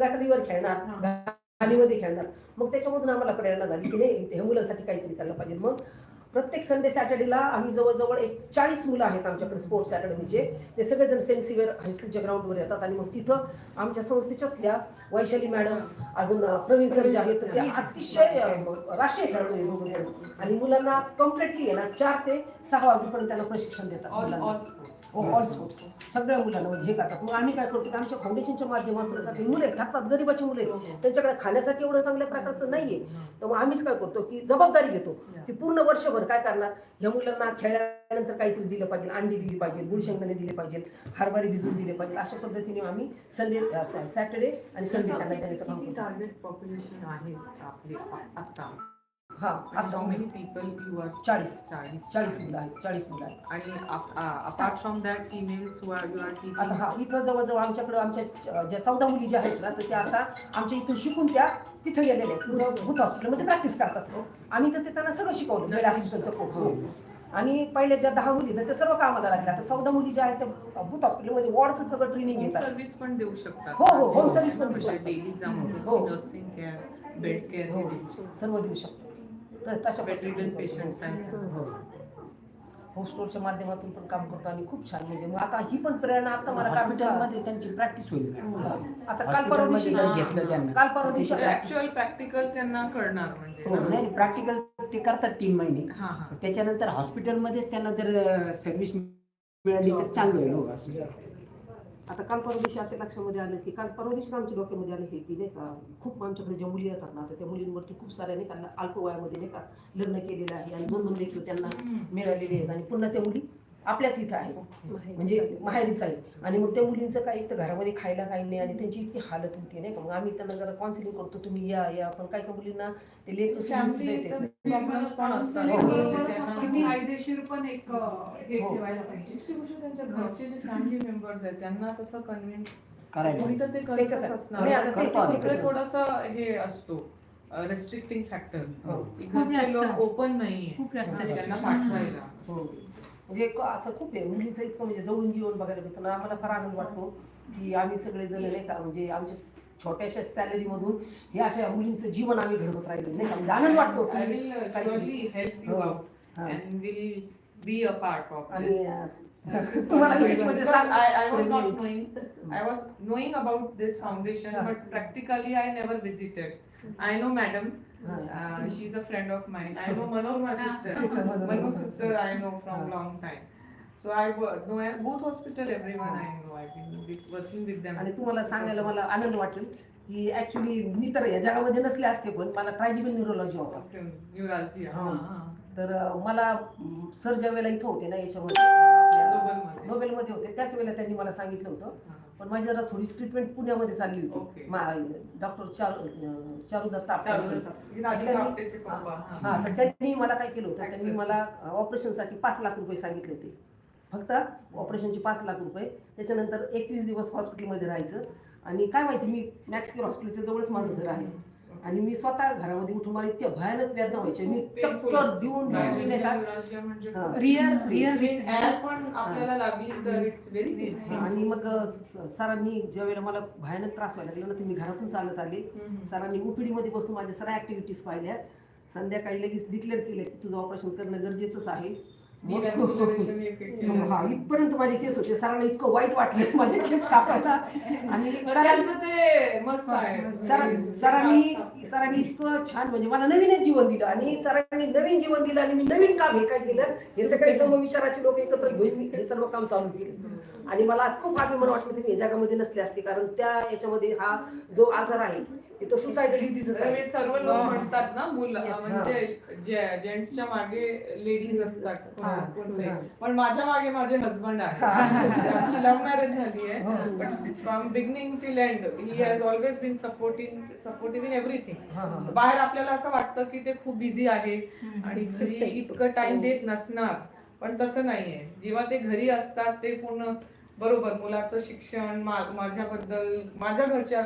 गटारीवर खेळणार गाडीमध्ये खेळणार. मग त्याच्यामधून आम्हाला प्रेरणा झाली की नाही ह्या मुलांसाठी काहीतरी करायला पाहिजे. मग प्रत्येक संडे सॅटर्डेला आम्ही जवळजवळ एक चाळीस मुलं आहेत आमच्याकडे स्पोर्ट्स अकॅडमीचे ते सगळेजण सेंट सिव्हिअर हायस्कूलच्या ग्राउंडवर येतात आणि मग तिथं आमच्या संस्थेच्याच ह्या वैशाली मॅडम अजून प्रवीण सर जे आहेत तर ते अतिशय राष्ट्रीय खेळाडू. आणि मुलांना कम्प्लिटली आहे ना चार ते सहा वाजेपर्यंत त्यांना प्रशिक्षण देतात ऑल स्पोर्ट्स हो, सगळ्या मुलांना म्हणजे हे करतात. मग आम्ही काय करतो की आमच्या फाउंडेशनच्या माध्यमातून हे मुलं थकतात गरीबाची मुलं हो, त्यांच्याकडे खाण्यासाठी एवढं चांगल्या प्रकारचं नाहीये. तर मग आम्हीच काय करतो की जबाबदारी घेतो की पूर्ण वर्षभर काय करणार? ह्या मुलांना खेळल्यानंतर काहीतरी दिलं पाहिजे. अंडी दिली पाहिजे गुळशेंगदाणे दिले पाहिजे हरभरे भिजून दिले पाहिजे अशा पद्धतीने आम्ही संडे सॅटर्डे आणि संडे त्यांना काम टार्गेट पॉप्युलेशन आहे आपले आता? हा आता how many people you are चाळीस. चाळीस चाळीस मुलं आहेत चाळीस मुलं आहेत. आणि apart from that females who are you are आता टीचिंग हा इथं जवळजवळ आमच्याकडे आमच्या च- ज्या चौदा मुली ज्या आहेत ना तर त्या आता आमच्या इथून शिकून त्या तिथे गेलेल्या आहेत. भूत हॉस्पिटलमध्ये प्रॅक्टिस करतात. आम्ही तर ते त्यांना सगळं शिकवलं असिस्टंटचा कोर्स आणि पहिल्या ज्या दहा मुली आहेत, त्या सर्व कामाला लागल्या. आता चौदा मुली ज्या आहेत त्या भूत हॉस्पिटलमध्ये वॉर्डचं सगळं ट्रेनिंग होम घेतात. सर्व्हिस पण देऊ शकतात. हो, हो, home service पण देऊ शकतात. डेली हो. नर्सिंग केअर बेड केअर हो, हे. देऊ शकतात. सर्व देऊ शकतो तशा Bedridden patients आहेत. होम स्टोरच्या माध्यमातून पण काम करतो आणि खूप छान म्हणजे मग आता ही पण प्रेरणा आता मला काय म्हणतात? हॉस्पिटलमध्ये त्यांची प्रॅक्टिस होईल आता काल परवा दिवशी घेतलं त्यांना काल परवा दिवशी ऍक्च्युअल प्रॅक्टिकल त्यांना कळणार म्हणजे. हो ना. नाही प्रॅक्टिकल ते करतात तीन महिने. हा हा. त्याच्यानंतर हॉस्पिटलमध्येच त्यांना जर सर्व्हिस मिळाली तर चांगलं होईल हो असं. आता काल परवा दिवशी असे लक्षामध्ये आलं की काल परवा दिवशी आमच्या डोक्यामध्ये आलं हे की नाही का खूप आमच्याकडे ज्या मुली येतात ना त्या मुलींवरती खूप साऱ्या नाही का अल्प वयामध्ये नाही का लग्न केलेलं आहे. आणि दोन दोन त्यांना मिळालेले आहेत. आणि पुन्हा त्या मुली आपल्याच इथं आहेत म्हणजे माहेरीच आहे आणि मग त्या मुलींचं काही एक तर घरामध्ये खायला काही नाही आणि त्यांची इतकी हालत होती नाही का मग आम्ही त्यांना जरा काउन्सिलिंग करतो तुम्ही या या पण काही काही मुलींना ते लेकर हो, हो. फायदेशीर पण एक हे हो. ठेवायला पाहिजे दुसरी गोष्ट त्यांच्या घरचे जे फॅमिली मेंबर्स आहेत त्यांना तसं कन्व्हिन्स करायला ते करतच. असणार नाही. थोडस हे असतो रेस्ट्रिक्टिंग फॅक्टर हो. घरचे लोक. ओपन नाहीये खूप जास्त त्यांना. पाठवायला हो म्हणजे असं खूप आहे मुलीचं इतकं म्हणजे जवळून जीवन बघायला भेटतं ना आम्हाला फार आनंद वाटतो की आम्ही सगळे जण नाही का म्हणजे आमच्या छोट्याशा सॅलरी मधून हे अशा मुलींचं जीवन आम्ही घडवत राहिलो नाही का म्हणजे आनंद वाटतो आय की हो. आणि तुम्हाला विशेष म्हणजे सांग about this foundation, Yeah. but practically I never visited. I know Madam. Yeah. Uh, she's a friend of mine. I know Manorma sister. Sister. Manu sister I know from Yeah. long time. So I wo- know both hospital. Everyone I know. I've been with, working with them. आणि तुम्हाला सांगायला मला आनंद वाटेल की actually मी तर या जगामध्ये नसले असते पण मला ट्रायजिबल न्यूरोलॉजी होता. हा. हा, हा. तर मला सर ज्या वेळेला इथं होते ना याच्यामध्ये. नोबेलमध्ये होते त्याच वेळेला त्यांनी मला सांगितलं होतं हा. पण माझी जरा थोडी ट्रीटमेंट पुण्यामध्ये चालली. होती डॉक्टर चारू दत्ता. ही. तर त्यांनी मला काय केलं होतं त्यांनी. मला ऑपरेशनसाठी पाच लाख रुपये सांगितले होते फक्त ऑपरेशनचे पाच लाख रुपये त्याच्यानंतर एकवीस दिवस हॉस्पिटलमध्ये राहायचं आणि काय माहिती मी मॅक्स केअर हॉस्पिटलच्या जवळच माझं घर आहे आणि मी स्वतः घरामध्ये उठून मला इतक्या भयानक वेदना व्हायच्या. मी. टक्कर देऊन म्हणजे रिअल Between air पण आपल्याला लागली तर इट्स व्हेरी आणि मग सरांनी ज्या वेळेला मला भयानक त्रास व्हायला लागला ना मी घरातून चालत आले. सरांनी ओपीडी मध्ये बसून माझ्या सगळ्या ऍक्टिव्हिटीज पाहिल्या. संध्याकाळी लगेच डिक्लेअर केलं की तुझं ऑपरेशन करणं गरजेचंच आहे. हा इथपर्यंत माझे केस होते. सरांना इतकं वाईट वाटलं माझे केस कापायला. आणि सरांचं ते मस्त आहे. सरां- सरांनी सरांनी इतकं छान म्हणजे मला नवीनच जीवन दिलं. आणि सरांनी नवीन जीवन दिलं आणि मी नवीन काम हे काय केलं हे सगळे सर्व विचाराचे लोक एकत्र घेऊन मी हे सर्व काम चालू केलं. आणि मला आज खूप अभिमान वाटलं की मी या जगामध्ये नसले असते कारण त्या याच्यामध्ये हा जो आजार आहे तो सुसायडल डिझीजच तर आहे. हे सर्व लोक म्हणतात ना मुलं. म्हणजे जेंट्सच्या मागे लेडीज असतात. पण माझ्या मागे माझे हस्बंड आहे आमची लव्ह मॅरेज झाली आहे. हो. But from beginning till end he. Has always been supporting supportive in everything. बाहेर आपल्याला असं वाटतं की ते खूप बिझी आहे आणि घरी इतकं टाइम देत नसणार. पण तसं नाहीये. जेव्हा ते घरी असतात ते पूर्ण बरोबर मुलाचं शिक्षण माझ्याबद्दल माझ्या घरच्या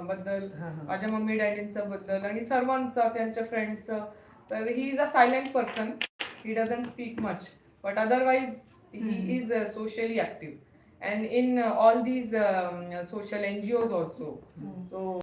बद्दल. माझ्या मम्मी डॅडींचं बद्दल आणि सर्वांचं त्यांच्या फ्रेंड्सचं तर he is a silent person. He doesn't speak much but otherwise he is socially active and in uh, all these um, social NGOs also. So